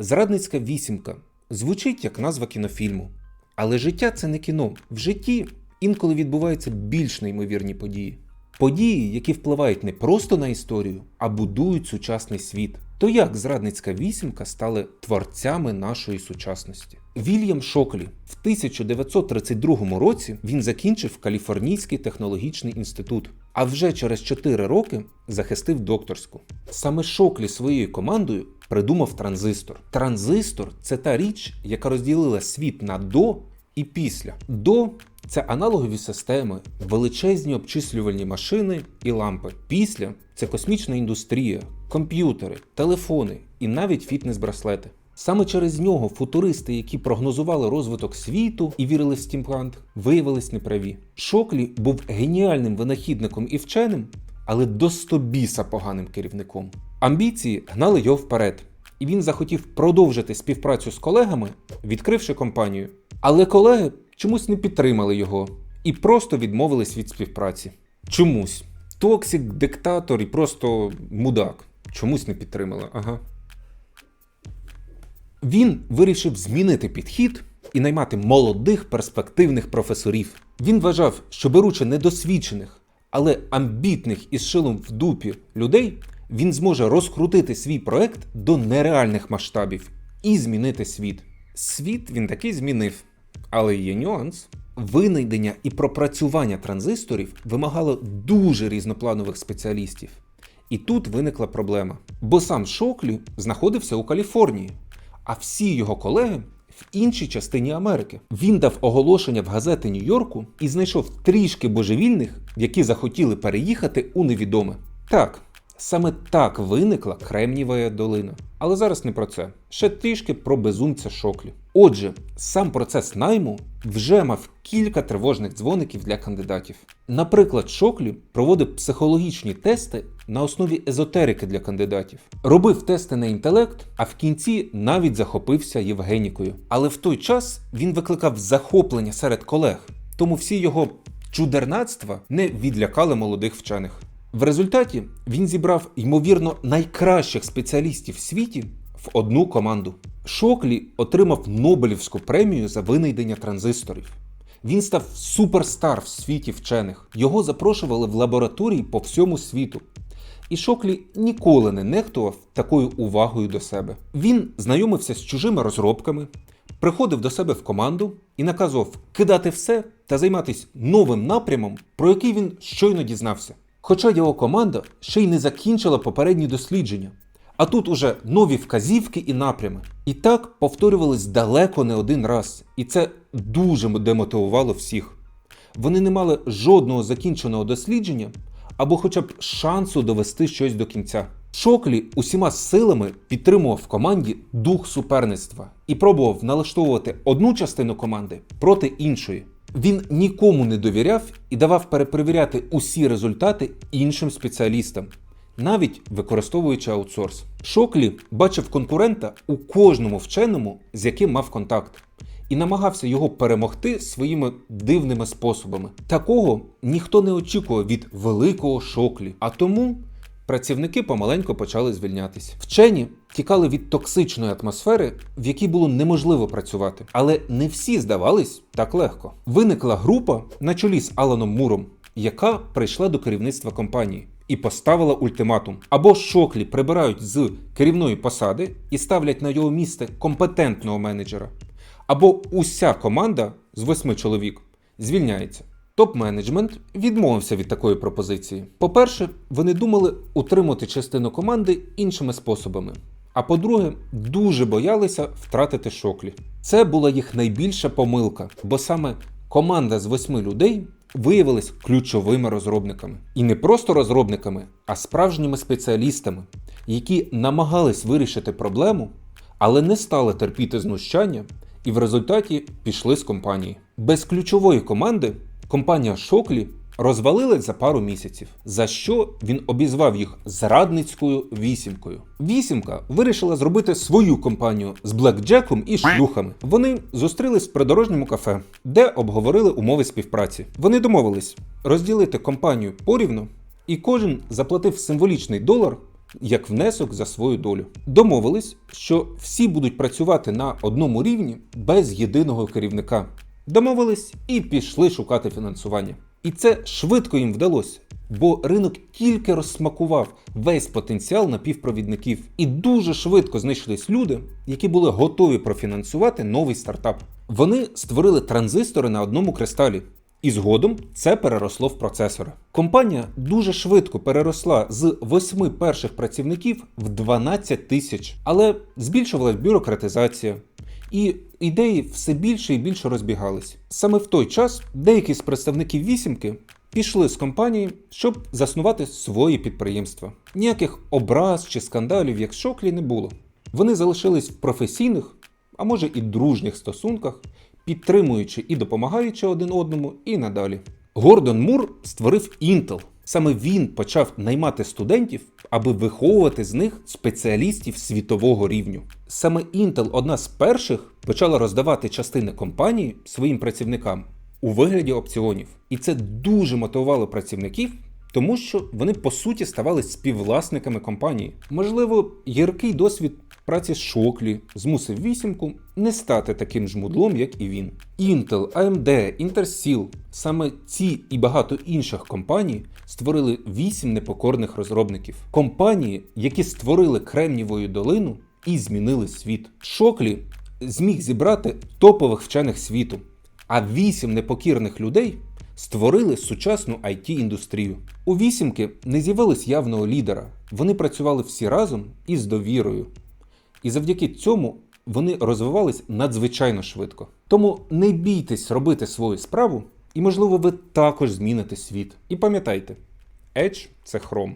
Зрадницька вісімка звучить як назва кінофільму. Але життя це не кіно. В житті інколи відбуваються більш неймовірні події. Події, які впливають не просто на історію, а будують сучасний світ. То як зрадницька вісімка стали творцями нашої сучасності? Вільям Шоклі в 1932 році він закінчив Каліфорнійський технологічний інститут, а вже через 4 роки захистив докторську. Саме Шоклі своєю командою придумав транзистор. Транзистор це та річ, яка розділила світ на до і після. До це аналогові системи, величезні обчислювальні машини і лампи. Після це космічна індустрія, комп'ютери, телефони і навіть фітнес-браслети. Саме через нього футуристи, які прогнозували розвиток світу і вірили в стімплант, виявились неправі. Шоклі був геніальним винахідником і вченим, але до стобіса поганим керівником. Амбіції гнали його вперед, і він захотів продовжити співпрацю з колегами, відкривши компанію. Але колеги чомусь не підтримали його і просто відмовились від співпраці. Чомусь. Токсик, диктатор і просто мудак. Чомусь не підтримали. Ага. Він вирішив змінити підхід і наймати молодих перспективних професорів. Він вважав, що беручи недосвідчених, але амбітних із шилом в дупі людей, він зможе розкрутити свій проект до нереальних масштабів і змінити світ. Світ він таки змінив, але є нюанс. Винайдення і пропрацювання транзисторів вимагало дуже різнопланових спеціалістів. І тут виникла проблема. Бо сам Шоклі знаходився у Каліфорнії, а всі його колеги в іншій частині Америки. Він дав оголошення в газети Нью-Йорку і знайшов трішки божевільних, які захотіли переїхати у невідоме. Так, саме так виникла Кремнієва долина. Але зараз не про це. Ще трішки про безумця Шоклі. Отже, сам процес найму вже мав кілька тривожних дзвоників для кандидатів. Наприклад, Шоклі проводив психологічні тести на основі езотерики для кандидатів, робив тести на інтелект, а в кінці навіть захопився Євгенікою. Але в той час він викликав захоплення серед колег, тому всі його чудернацтва не відлякали молодих вчених. В результаті він зібрав ймовірно найкращих спеціалістів в світі в одну команду. Шоклі отримав Нобелівську премію за винайдення транзисторів. Він став суперстар в світі вчених. Його запрошували в лабораторії по всьому світу. І Шоклі ніколи не нехтував такою увагою до себе. Він знайомився з чужими розробками, приходив до себе в команду і наказував кидати все та займатися новим напрямом, про який він щойно дізнався. Хоча його команда ще й не закінчила попередні дослідження. А тут уже нові вказівки і напрями. І так повторювались далеко не один раз. І це дуже демотивувало всіх. Вони не мали жодного закінченого дослідження або хоча б шансу довести щось до кінця. Шоклі усіма силами підтримував в команді дух суперництва і пробував налаштовувати одну частину команди проти іншої. Він нікому не довіряв і давав перепровіряти усі результати іншим спеціалістам, навіть використовуючи аутсорс. Шоклі бачив конкурента у кожному вченому, з яким мав контакт, і намагався його перемогти своїми дивними способами. Такого ніхто не очікував від великого шоклі, а тому. Працівники помаленько почали звільнятись. Вчені тікали від токсичної атмосфери, в якій було неможливо працювати. Але не всі здавались так легко. Виникла група на чолі з Аланом Муром, яка прийшла до керівництва компанії і поставила ультиматум: або шоклі прибирають з керівної посади і ставлять на його місце компетентного менеджера, або уся команда з восьми чоловік звільняється. Топ-менеджмент відмовився від такої пропозиції. По-перше, вони думали утримати частину команди іншими способами. А по-друге, дуже боялися втратити шоклі. Це була їх найбільша помилка, бо саме команда з восьми людей виявилась ключовими розробниками. І не просто розробниками, а справжніми спеціалістами, які намагались вирішити проблему, але не стали терпіти знущання і в результаті пішли з компанії. Без ключової команди компанія Шоклі розвалилась за пару місяців, за що він обізвав їх зрадницькою вісімкою. Вісімка вирішила зробити свою компанію з блекджеком і шлюхами. Вони зустрілись в придорожньому кафе, де обговорили умови співпраці. Вони домовились розділити компанію порівну, і кожен заплатив символічний долар як внесок за свою долю. Домовились, що всі будуть працювати на одному рівні без єдиного керівника. Домовились і пішли шукати фінансування. І це швидко їм вдалося, бо ринок тільки розсмакував весь потенціал напівпровідників, і дуже швидко знайшлись люди, які були готові профінансувати новий стартап. Вони створили транзистори на одному кристалі. І згодом це переросло в процесори. Компанія дуже швидко переросла з 8 перших працівників в 12 тисяч, але збільшувалась бюрократизація, і ідеї все більше і більше розбігались. Саме в той час деякі з представників вісімки пішли з компанії, щоб заснувати свої підприємства. Ніяких образ чи скандалів, як Шоклі, не було. Вони залишились в професійних, а може і дружніх стосунках, підтримуючи і допомагаючи один одному, і надалі. Гордон Мур створив Intel. Саме він почав наймати студентів, аби виховувати з них спеціалістів світового рівню. Саме Intel одна з перших почала роздавати частини компанії своїм працівникам у вигляді опціонів. І це дуже мотивувало працівників, тому що вони по суті ставали співвласниками компанії. Можливо, гіркий досвід праці з Шоклі змусив вісімку не стати таким жмудлом, як і він. Intel, AMD, Intersil – саме ці і багато інших компаній створили вісім непокорних розробників. Компанії, які створили Кремнівою долину і змінили світ. Шоклі зміг зібрати топових вчених світу, а вісім непокірних людей створили сучасну it індустрію У вісімки не з'явилось явного лідера. Вони працювали всі разом і з довірою. І завдяки цьому вони розвивались надзвичайно швидко. Тому не бійтесь робити свою справу, і, можливо, ви також зміните світ. І пам'ятайте, Edge – це Chrome.